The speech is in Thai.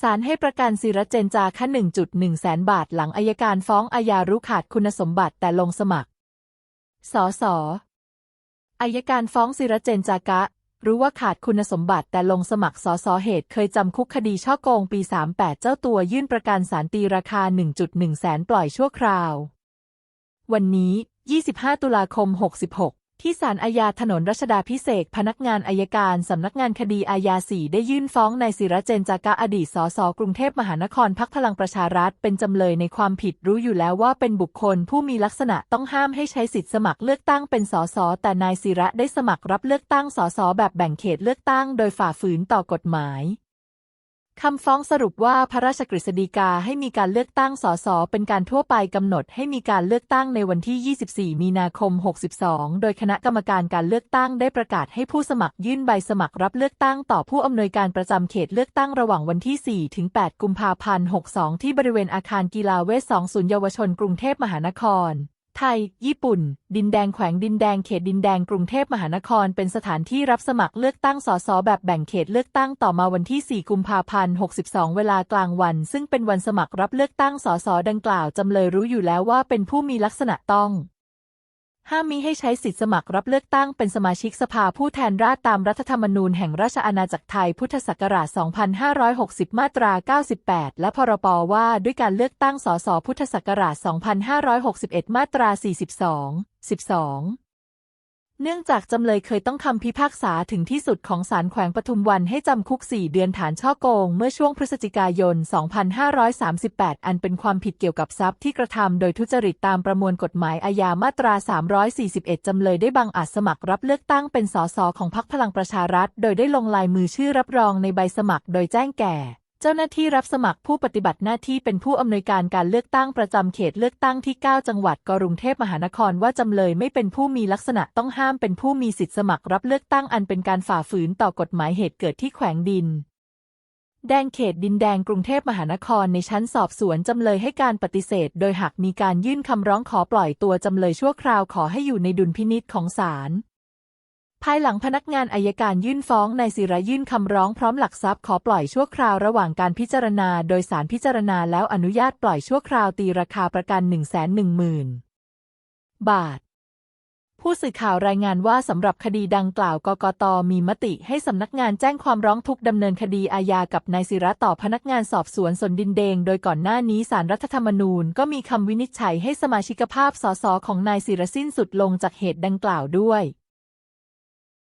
ศาลให้ประกันศิรเจนจาค่า1.1 แสนบาทหลังอายการฟ้องอาญารู้ขาดคุณสมบัติแต่ลงสมัคร สส อายการฟ้องศิรเจนจากะ รู้ว่าขาดคุณสมบัติแต่ลงสมัครสสเหตุเคยจำคุกคดีช่อโกงปี 38 เจ้าตัวยื่นประกันศาลตีราคา 1.1 แสนปล่อยชั่วคราว วันนี้ 25 ตุลาคม 66 ที่ศาลอาญาถนนรัชดาพิเศษพนักงานอายการ สำนักงานคดีอาญาสี่ได้ยื่นฟ้องนายศิระเจนจากะอดีตสสกรุงเทพมหานครพักพลังประชารัฐ เป็นจำเลยในความผิดรู้อยู่แล้วว่าเป็นบุคคลผู้มีลักษณะต้องห้ามให้ใช้สิทธิสมัครเลือกตั้งเป็นสสแต่นายศิระได้สมัครรับเลือกตั้งสสแบบแบ่งเขตเลือกตั้ง โดยฝ่าฝืนต่อกฎหมาย คำฟ้องสรุปว่าพระราชกฤษฎีกาให้มีการเลือกตั้งสสเป็นการทั่วไปกำหนดให้มีการเลือกตั้งในวันที่ 24 มีนาคม 62 โดยคณะกรรมการการเลือกตั้งได้ประกาศให้ผู้สมัครยื่นใบสมัครรับเลือกตั้งต่อผู้อำนวยการประจำเขตเลือกตั้งระหว่างวันที่ 4 ถึง 8 กุมภาพันธ์ 62 ที่บริเวณอาคารกีฬาเวท 2 ศูนย์เยาวชนกรุงเทพมหานคร ไทย ญี่ปุ่น ดินแดงแขวงดินแดงเขตดินแดงกรุงเทพมหานคร เป็นสถานที่รับสมัครเลือกตั้งสสแบบแบ่งเขตเลือกตั้งต่อมาวันที่ 4 กุมภาพันธ์ 62 เวลากลางวัน ซึ่งเป็นวันสมัครรับเลือกตั้งสสดังกล่าวจำเลยรู้อยู่แล้วว่าเป็นผู้มีลักษณะต้อง ห้ามมิให้ใช้สิทธิสมัครรับเลือกตั้งเป็นสมาชิกสภาผู้แทนราษฎรตามรัฐธรรมนูญแห่งราชอาณาจักรไทยพุทธศักราช 2560 มาตรา 98 และพรปว่าด้วยการเลือกตั้งสสพุทธศักราช 2561 มาตรา 42 12 เนื่องจากจำเลยเคยต้องคำพิพากษาถึงที่สุดของศาลแขวงปทุมวันให้จำคุก 4 เดือนฐานช่อโกง เมื่อช่วงพฤศจิกายน 2538 อันเป็นความผิดเกี่ยวกับทรัพย์ที่กระทำโดยทุจริตตามประมวลกฎหมายอาญามาตรา 341 จำเลยได้บังอาจสมัครรับเลือกตั้งเป็นสสของพรรคพลังประชารัฐ โดยได้ลงลายมือชื่อรับรองในใบสมัครโดยแจ้งแก่ เจ้าหน้าที่รับสมัครผู้ปฏิบัติหน้าที่เป็นผู้อำนวยการการเลือกตั้งประจำเขตเลือกตั้งที่ 9 จังหวัดกรุงเทพมหานครว่าจำเลยไม่เป็นผู้มีลักษณะต้องห้ามเป็นผู้มีสิทธิสมัครรับเลือกตั้งอันเป็นการฝ่าฝืนต่อกฎหมายเหตุเกิดที่แขวงดิน แดงเขตดินแดงกรุงเทพมหานครในชั้นสอบสวนจำเลยให้การปฏิเสธ โดยหากมีการยื่นคำร้องขอปล่อยตัวจำเลยชั่วคราวขอให้อยู่ในดุลพินิษของศาล ภายหลังพนักงานอายการยื่นฟ้องนายศิระยื่นคำร้องพร้อมหลักทรัพย์ขอปล่อยชั่วคราวระหว่างการพิจารณา โดยสารพิจารณาแล้วอนุญาตปล่อยชั่วคราวตีราคาประกัน 1 1 0 0 0 0 บาท ผู้สื่อข่าวรายงานว่าสำหรับคดีดังกล่าวกกตมีมติให้สำนักงานแจ้งความร้องทุกข์ดำเนินคดีอาญากับนายศิระต่อพนักงานสอบสวนสนดินเดง โดยก่อนหน้านี้สารรัฐธรรมนูญก็มีคำวินิจฉัยให้สมาชิกภาพสสของนายศิระสิ้นสุดลงจากเหตุดังกล่าวด้วย